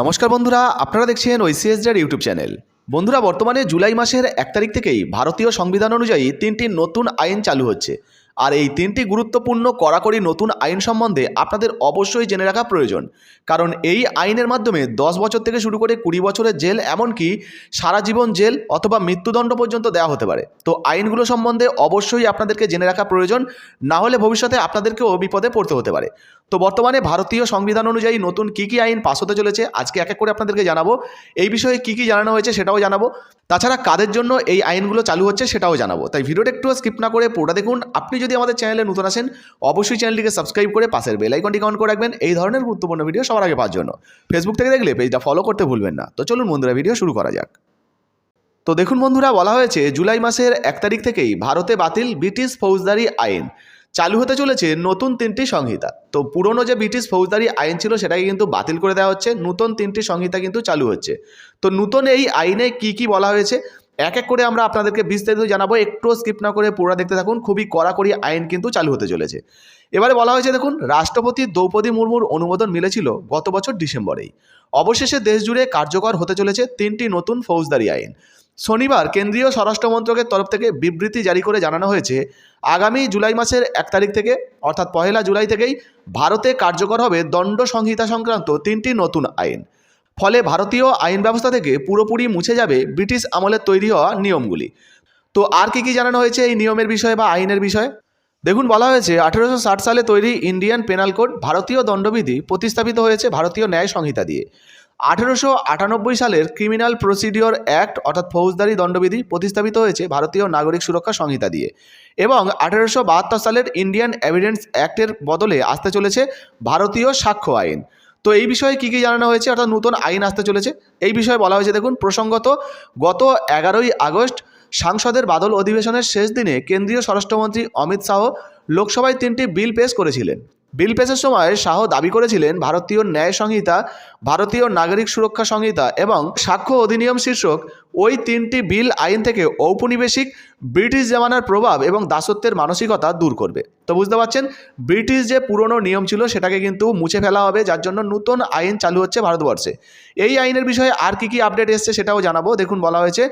নমস্কার বন্ধুরা, আপনারা দেখছেন ওইসিএসডার ইউটিউব চ্যানেল। বন্ধুরা, বর্তমানে জুলাই মাসের এক তারিখ থেকেই ভারতীয় সংবিধান অনুযায়ী তিনটি নতুন আইন চালু হচ্ছে। আর এই তিনটি গুরুত্বপূর্ণ কড়াকড়ি নতুন আইন সম্বন্ধে আপনাদের অবশ্যই জেনে রাখা প্রয়োজন। কারণ এই আইনের মাধ্যমে দশ বছর থেকে শুরু করে কুড়ি বছরের জেল, এমনকি সারা জীবন জেল অথবা মৃত্যুদণ্ড পর্যন্ত দেওয়া হতে পারে। তো আইনগুলো সম্বন্ধে অবশ্যই আপনাদেরকে জেনে রাখা প্রয়োজন, না হলে ভবিষ্যতে আপনাদেরকেও বিপদে পড়তে হতে পারে। তো বর্তমানে ভারতীয় সংবিধান অনুযায়ী নতুন কী কী আইন পাস হতে চলেছে, আজকে এক এক করে আপনাদেরকে জানাব। এই বিষয়ে কী কী জানানো হয়েছে সেটাও জানাব। তাছাড়া কাদের জন্য এই আইনগুলো চালু হচ্ছে সেটাও জানাব। তাই ভিডিওটা একটু স্কিপ না করে পুরোটা দেখুন। আপনি যদি আমাদের চ্যানেলে নতুন আসেন, অবশ্যই চ্যানেলটিকে সাবস্ক্রাইব করে পাশের বেল আইকনটি অন করে রাখবেন। এই ধরনের গুরুত্বপূর্ণ ভিডিও সবার আগে পাওয়ার জন্য। ফেসবুক থেকে দেখলে পেজটা ফলো করতে ভুলবেন না। তো চলুন বন্ধুরা ভিডিও শুরু করা যাক। তো দেখুন বন্ধুরা, বলা হয়েছে, জুলাই মাসের এক তারিখ থেকেই ভারতে বাতিল ব্রিটিশ ফৌজদারি আইন। চালু হতে চলেছে নতুন তিনটি সংহিতা। তো পুরনো যে ব্রিটিশ ফৌজদারি আইন ছিল সেটাকে কিন্তু বাতিল করে দেওয়া হচ্ছে। নতুন তিনটি সংহিতা কিন্তু চালু হচ্ছে। তো নতুন এই আইনে কি কি বলা হয়েছে? এক এক করে আমরা আপনাদেরকে বিস্তারিত জানাব একটু স্কিপ না করে পুরো দেখতে থাকুন, খুবই কড়াকড়ি আইন কিন্তু চালু হতে চলেছে। এবারে বলা হয়েছে, দেখুন, রাষ্ট্রপতি দ্রৌপদী মুর্মুর অনুমোদন মিলেছিল গত বছর ডিসেম্বরেই। অবশেষে দেশ জুড়ে কার্যকর হতে চলেছে তিনটি নতুন ফৌজদারি আইন। শনিবার কেন্দ্রীয় স্বরাষ্ট্র মন্ত্রকের তরফ থেকে বিবৃতি জারি করে জানানো হয়েছে, আগামী জুলাই মাসের এক তারিখ থেকে, অর্থাৎ পহেলা জুলাই থেকেই ভারতে কার্যকর হবে দণ্ড সংহিতা সংক্রান্ত তিনটি নতুন আইন। ফলে ভারতীয় আইন ব্যবস্থা থেকে পুরোপুরি মুছে যাবে ব্রিটিশ আমলের তৈরি হওয়া নিয়মগুলি। তো আর কি কি জানানো হয়েছে এই নিয়মের বিষয়ে বা আইনের বিষয়ে? দেখুন, বলা হয়েছে, আঠেরোশো ষাট সালে তৈরি ইন্ডিয়ান পেনাল কোড ভারতীয় দণ্ডবিধি প্রতিস্থাপিত হয়েছে ভারতীয় ন্যায় সংহিতা দিয়ে। আঠেরোশো আটানব্বই সালের ক্রিমিনাল প্রসিডিওর অ্যাক্ট অর্থাৎ ফৌজদারি দণ্ডবিধি, প্রতিস্থাপিত হয়েছে ভারতীয় নাগরিক সুরক্ষা সংহিতা দিয়ে। এবং আঠেরোশো বাহাত্তর সালের ইন্ডিয়ান এভিডেন্স অ্যাক্টের বদলে আসতে চলেছে ভারতীয় সাক্ষ্য আইন। তো এই বিষয়ে কী কী জানানো হয়েছে? অর্থাৎ নতুন আইন আসতে চলেছে। এই বিষয়ে বলা হয়েছে, দেখুন, প্রসঙ্গত গত এগারোই আগস্ট সাংসদের বাদল অধিবেশনের শেষ দিনে কেন্দ্রীয় স্বরাষ্ট্রমন্ত্রী অমিত শাহ লোকসভায় তিনটি বিল পেশ করেছিলেন। বিল পেশের সময় শাহ দাবি করেছিলেন, ভারতীয় ন্যায় সংহিতা, ভারতীয় নাগরিক সুরক্ষা সংহিতা এবং সাক্ষ্য অধিনিয়ম শীর্ষক ওই তিনটি বিল আইন থেকে ঔপনিবেশিক ব্রিটিশ জামানার প্রভাব এবং দাসত্বের মানসিকতা দূর করবে। তো বুঝতে পারছেন? ব্রিটিশ যে পুরনো নিয়ম ছিল সেটাকে কিন্তু মুছে ফেলা হবে, যার জন্য নতুন আইন চালু হচ্ছে ভারতবর্ষে। এই আইনের বিষয়ে আর কি কি আপডেট এসছে সেটাও জানাব। দেখুন, বলা হয়েছে,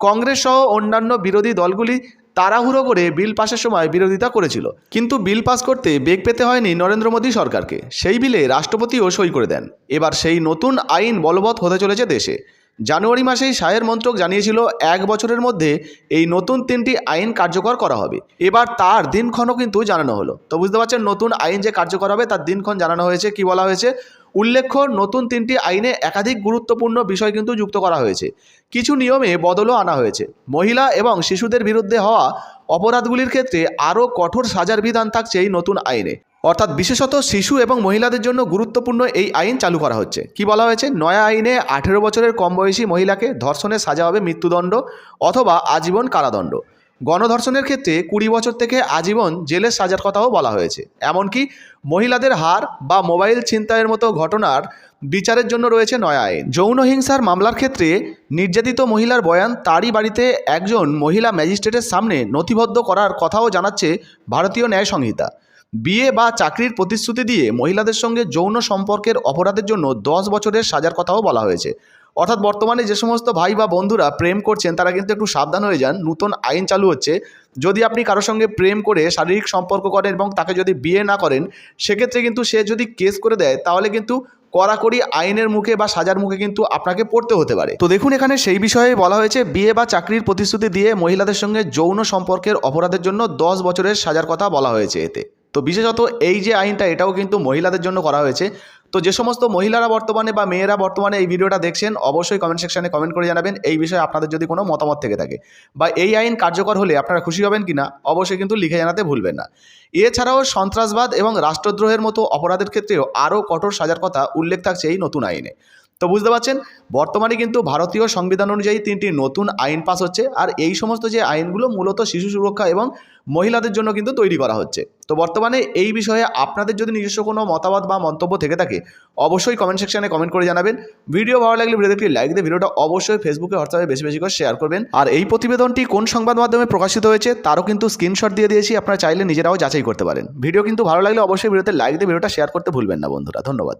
কংগ্রেস সহ অন্যান্য বিরোধী দলগুলি তাড়াহুড়ো করে বিল পাসের সময় বিরোধিতা করেছিল। কিন্তু বিল পাস করতে বেগ পেতে হয়নি নরেন্দ্র মোদী সরকারকে। সেই বিলে রাষ্ট্রপতিও সই করে দেন। এবার সেই নতুন আইন বলবৎ হতে চলেছে দেশে। জানুয়ারি মাসেই সায়ের মন্ত্রক জানিয়েছিল, এক বছরের মধ্যে এই নতুন তিনটি আইন কার্যকর করা হবে। এবার তার দিনক্ষণও কিন্তু জানানো হলো। তো বুঝতে পারছেন, নতুন আইন যে কার্যকর হবে, তার দিনক্ষণ জানানো হয়েছে, কি বলা হয়েছে? উল্লেখ্য, নতুন তিনটি আইনে একাধিক গুরুত্বপূর্ণ বিষয় কিন্তু যুক্ত করা হয়েছে। কিছু নিয়মে বদলও আনা হয়েছে। মহিলা এবং শিশুদের বিরুদ্ধে হওয়া অপরাধগুলির ক্ষেত্রে আরও কঠোর সাজার বিধান থাকছে এই নতুন আইনে। অর্থাৎ বিশেষত শিশু এবং মহিলাদের জন্য গুরুত্বপূর্ণ এই আইন চালু করা হচ্ছে। কি বলা হয়েছে? নয়া আইনে আঠেরো বছরের কম বয়সী মহিলাকে ধর্ষণের সাজা হবে মৃত্যুদণ্ড অথবা আজীবন কারাদণ্ড। গণধর্ষণের ক্ষেত্রে কুড়ি বছর থেকে আজীবন জেলের সাজার কথাও বলা হয়েছে। এমনকি মহিলাদের হার বা মোবাইল ছিনতাইয়ের মতো ঘটনার বিচারের জন্য রয়েছে নয়া আইন। যৌন হিংসার মামলার ক্ষেত্রে নির্যাতিত মহিলার বয়ান তারই বাড়িতে একজন মহিলা ম্যাজিস্ট্রেটের সামনে নথিবদ্ধ করার কথাও জানাচ্ছে ভারতীয় ন্যায় সংহিতা। বিয়ে বা চাকরির প্রতিশ্রুতি দিয়ে মহিলাদের সঙ্গে যৌন সম্পর্কের অপরাধের জন্য দশ বছরের সাজার কথাও বলা হয়েছে। অর্থাৎ বর্তমানে যে সমস্ত ভাই বা বন্ধুরা প্রেম করছেন, তারা কিন্তু একটু সাবধান হয়ে যান। নতুন আইন চালু হচ্ছে। যদি আপনি কারোর সঙ্গে প্রেম করে শারীরিক সম্পর্ক করেন এবং তাকে যদি বিয়ে না করেন, সেক্ষেত্রে কিন্তু সে যদি কেস করে দেয়, তাহলে কিন্তু কড়াকড়ি আইনের মুখে বা সাজার মুখে কিন্তু আপনাকে পড়তে হতে পারে। তো দেখুন, এখানে সেই বিষয়ে বলা হয়েছে, বিয়ে বা চাকরির প্রতিশ্রুতি দিয়ে মহিলাদের সঙ্গে যৌন সম্পর্কের অপরাধের জন্য দশ বছরের সাজার কথা বলা হয়েছে এতে। তো বিশেষত এই যে আইনটা, এটাও কিন্তু মহিলাদের জন্য করা হয়েছে। তো যে সমস্ত মহিলারা বর্তমানে বা মেয়েরা বর্তমানে এই ভিডিওটা দেখছেন, অবশ্যই কমেন্ট সেকশনে কমেন্ট করে জানাবেন। এই বিষয়ে আপনাদের যদি কোনো মতামত থেকে থাকে বা এই আইন কার্যকর হলে আপনারা খুশি হবেন কি না অবশ্যই কিন্তু লিখে জানাতে ভুলবেন না। এছাড়াও সন্ত্রাসবাদ এবং রাষ্ট্রদ্রোহের মতো অপরাধের ক্ষেত্রেও আরও কঠোর সাজার কথা উল্লেখ থাকছে এই নতুন আইনে। তো বুঝতে পারছেন? বর্তমানে কিন্তু ভারতীয় সংবিধান অনুযায়ী তিনটি নতুন আইন পাস হচ্ছে আর এই সমস্ত যে আইনগুলো মূলত শিশু সুরক্ষা এবং মহিলাদের জন্য কিন্তু তৈরি করা হচ্ছে। তো বর্তমানে এই বিষয়ে আপনাদের যদি নিজস্ব কোনো মতামত বা মন্তব্য থেকে থাকে, অবশ্যই কমেন্ট সেকশনে কমেন্ট করে জানাবেন। ভিডিও ভালো লাগলে ভিডিওতে একটি লাইক দিয়ে ভিডিওটা অবশ্যই ফেসবুকে হোয়াটসঅ্যাপে বেশি বেশি করে শেয়ার করবেন। আর এই প্রতিবেদনটি কোন সংবাদ মাধ্যমে প্রকাশিত হয়েছে, তারও কিন্তু স্ক্রিনশট দিয়ে দিয়েছি, আপনারা চাইলে নিজেরাও যাচাই করতে পারেন। ভিডিও কিন্তু ভালো লাগলে অবশ্যই ভিডিওতে লাইক দিয়ে ভিডিওটা শেয়ার করতে ভুলবেন না বন্ধুরা, ধন্যবাদ।